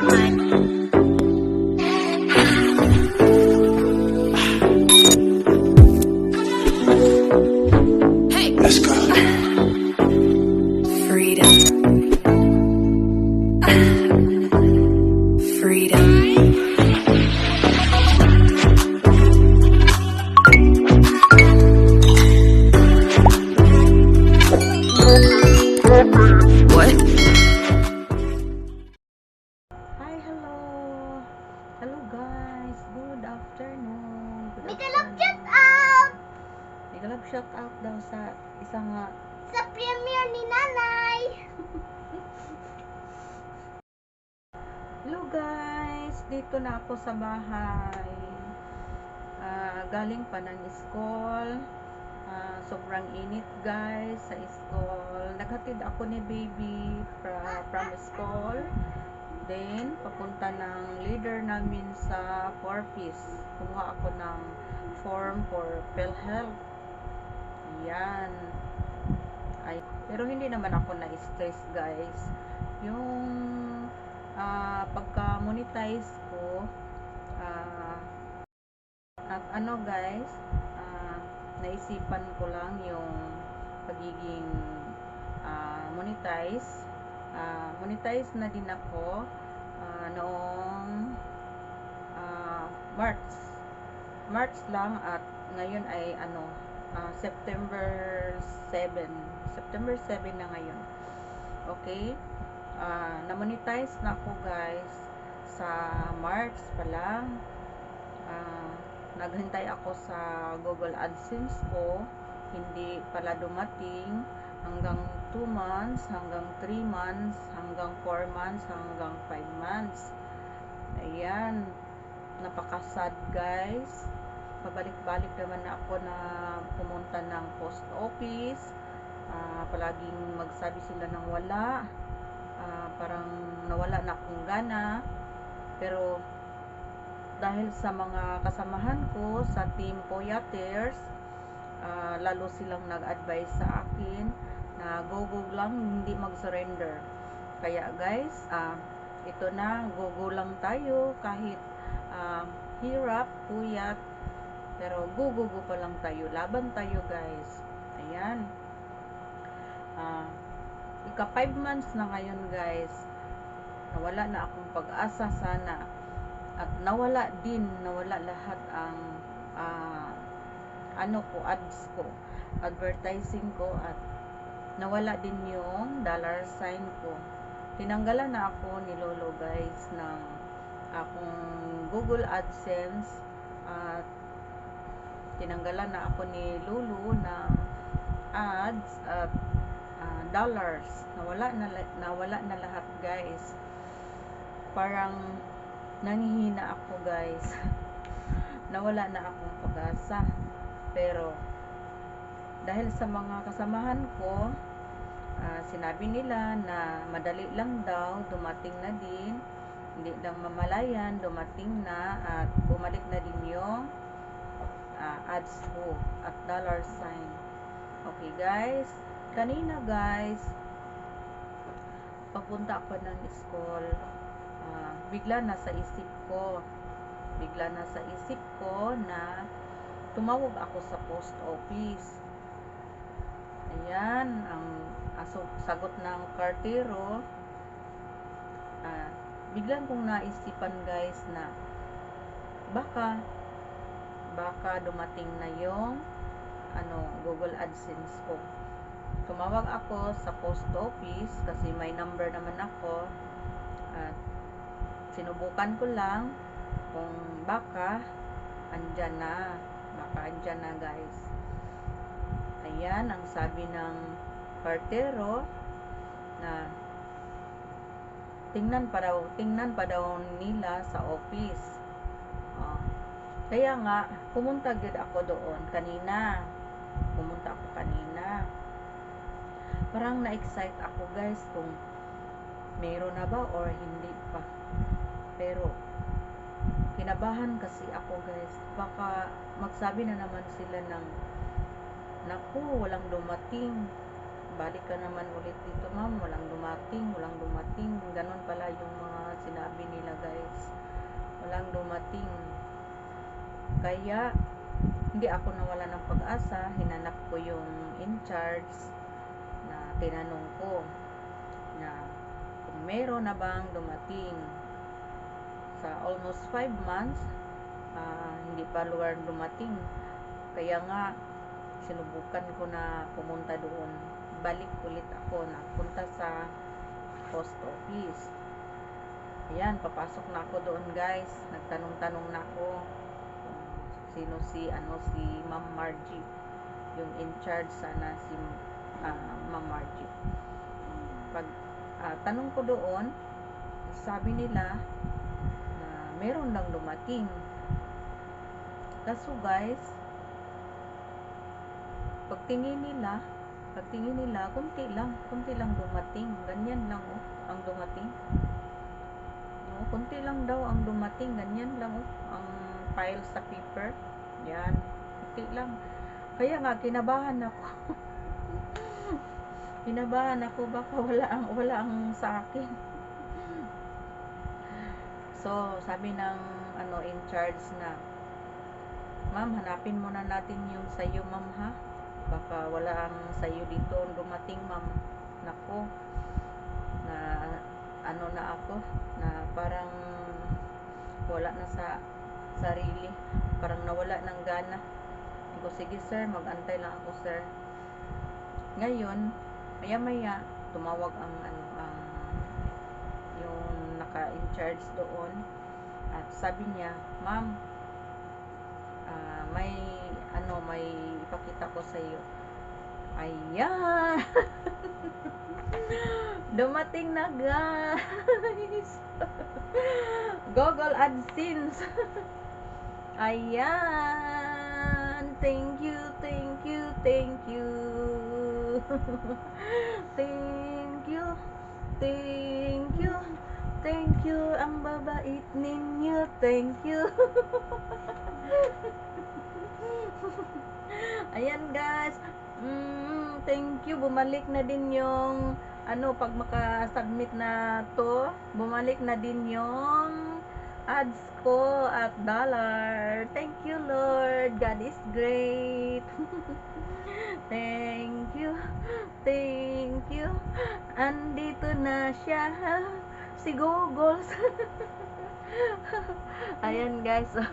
money. Shout out daw sa isang nga sa premiere ni Nanay. Hello guys. Dito na ako sa bahay. Ah, galing pa ng school. Ah, sobrang init guys sa school. Naghatid ako ni baby fra, from school. Then, papunta ng leader namin sa Porpis. Kumuha ako ng form for PhilHealth. Ayan. Ay, pero hindi naman ako na-stress guys. Yung ah, pagka-monetize ko, ah, at ano guys, ah, naisipan ko lang yung pagiging ah, monetize. Ah, monetize na din ako ah, noong ah, March. March lang at ngayon ay ano, ah, September 7. September 7 na ngayon. Okay? Ah, na-monetize na ako guys sa March pa lang. Ah, naghintay ako sa Google AdSense ko. Hindi pala dumating hanggang 2 months, hanggang 3 months, hanggang 4 months, hanggang 5 months. Ayan. Napaka-sad guys. Pabalik-balik naman na ako na pumunta ng post office. Ah, palaging magsabi sila ng wala. Ah, parang nawala na akong gana. Pero dahil sa mga kasamahan ko sa team Poyaters, ah, lalo silang nag-advise sa akin na go go lang, hindi mag-surrender. Kaya guys, ah, ito na, go go lang tayo kahit ah, hirap, puyat, pero go go go pa lang tayo. Laban tayo guys. Ayan. Ah, ika 5 months na ngayon guys. Nawala na akong pag-asa sana at nawala din nawala lahat ang ah, ano ko ads ko advertising ko at nawala din yung dollar sign ko tinanggalan na ako ni Lolo guys ng akong Google AdSense at tinanggalan na ako ni Lulu ng ads at ah, dollars. Nawala na la- nawala na lahat guys. Parang nanghihina ako guys. Nawala na akong pag-asa. Pero dahil sa mga kasamahan ko ah, sinabi nila na madali lang daw dumating na din. Hindi lang mamalayan dumating na at bumalik na din yung ah, ads ko at dollar sign. Okay guys. Kanina guys papunta ako ng school. Ah, bigla na sa isip ko bigla na sa isip ko na tumawag ako sa post office. Ayan ang aso, sagot ng kartero. Ah, biglang kong naisipan guys na baka baka dumating na yung ano Google AdSense ko tumawag ako sa post office kasi may number naman ako at sinubukan ko lang kung baka andyan na baka andyan na guys ayan ang sabi ng kartero na tingnan pa daw tingnan pa daw nila sa office. Kaya nga pumunta gud ako doon kanina. Pumunta ako kanina. Parang na-excite ako guys kung meron na ba or hindi pa. Pero kinabahan kasi ako guys. Baka magsabi na naman sila ng naku walang dumating. Balik ka naman ulit dito ma'am. Walang dumating walang dumating. Ganun pala yung mga sinabi nila guys. Walang dumating. Kaya, hindi ako nawala ng pag-asa. Hinanap ko yung in charge na tinanong ko na kung meron na bang dumating sa almost 5 months ah, hindi pa lugar dumating. Kaya nga sinubukan ko na pumunta doon. Balik ulit ako napunta sa post office. Ayan papasok na ako doon guys. Nagtanong-tanong na ako sino si ano si Ma'am Margie. Yung in charge sana si ah, Ma'am Margie. Pag ah, tanong ko doon sabi nila na meron lang dumating. Kaso guys pagtingin nila pagtingin nila kunti lang kunti lang dumating. Ganyan lang oh ang dumating. No, kunti lang daw ang dumating. Ganyan lang oh file sa paper. Yan. Kunti lang. Kaya nga kinabahan ako. Kinabahan ako. Baka wala ang wala ang sa akin. So sabi ng ano in charge na ma'am hanapin muna natin yung sayo ma'am ha? Baka wala ang sayo dito. Dumating ma'am nako na ano na ako na parang wala na sa sarili. Parang nawala ng gana. Ko sige sir magantay lang ako sir. Ngayon maya maya tumawag ang ano ang yung naka in charge doon. At sabi niya ma'am ah, may ano may ipakita ko sa iyo ayan! Dumating na guys! Google AdSense ayan. Thank you thank you thank you. Thank you thank you thank you. Ang babait ninyo. Thank you. Ayan guys. Mm, thank you. Bumalik na din yung ano pag maka-submit na to, bumalik na din yung ads ko at dollar. Thank you Lord. God is great. Thank you. Thank you. Andito na siya. Si Googles. Ayan guys. Ka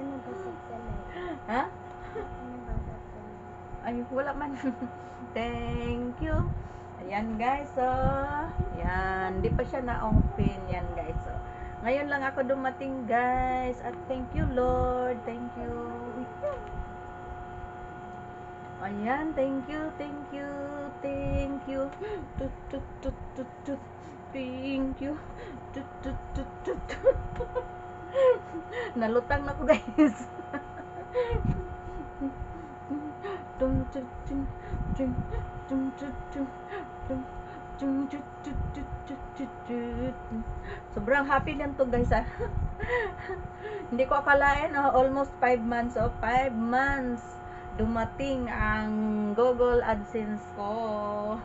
nabasag sa live. ha? Live. Ay, wala man. Thank you. Ayan guys, so. Yan, di pa siya na-open. Yan guys, so. Ngayon lang ako dumating guys. At thank you Lord. Thank you. Ayan, thank you, thank you, thank you. Tut, tut, tut, tut, tut. Thank you. Tut, tut, tut, tut, tut. Nalutang na ko guys. Tum, tum, tum, tum, tum, tum, tum, tum, Sobrang happy lang to guys ah. Hindi ko akalain oh, almost 5 months oh, 5 months dumating ang Google AdSense ko.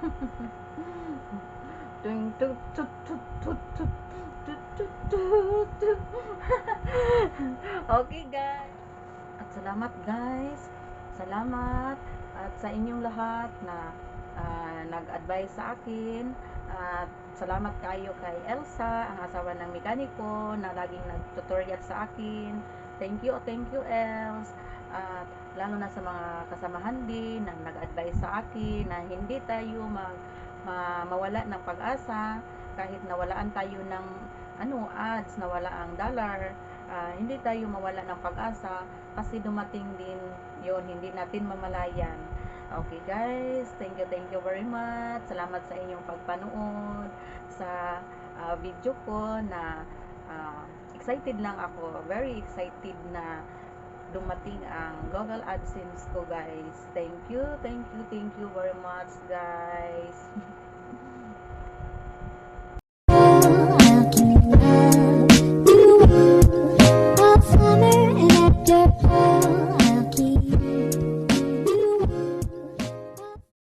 Tut tut tut tut okay guys at salamat guys salamat at sa inyong lahat na ah, nag-advise sa akin. At salamat kayo kay Elsa, ang asawa ng mekaniko na laging nag-tutorial sa akin. Thank you, thank you Els. At lalo na sa mga kasamahan din na nag-advise sa akin na hindi tayo mag ma- mawala ng pag-asa kahit nawalaan tayo ng ano ads, nawala ang dollar, ah, hindi tayo mawala ng pag-asa kasi dumating din yon hindi natin mamalayan. Okay guys, thank you, thank you very much. Salamat sa inyong pagpanood sa ah, video ko na ah, excited lang ako. Very excited na dumating ang Google AdSense ko guys. Thank you, thank you, thank you very much guys.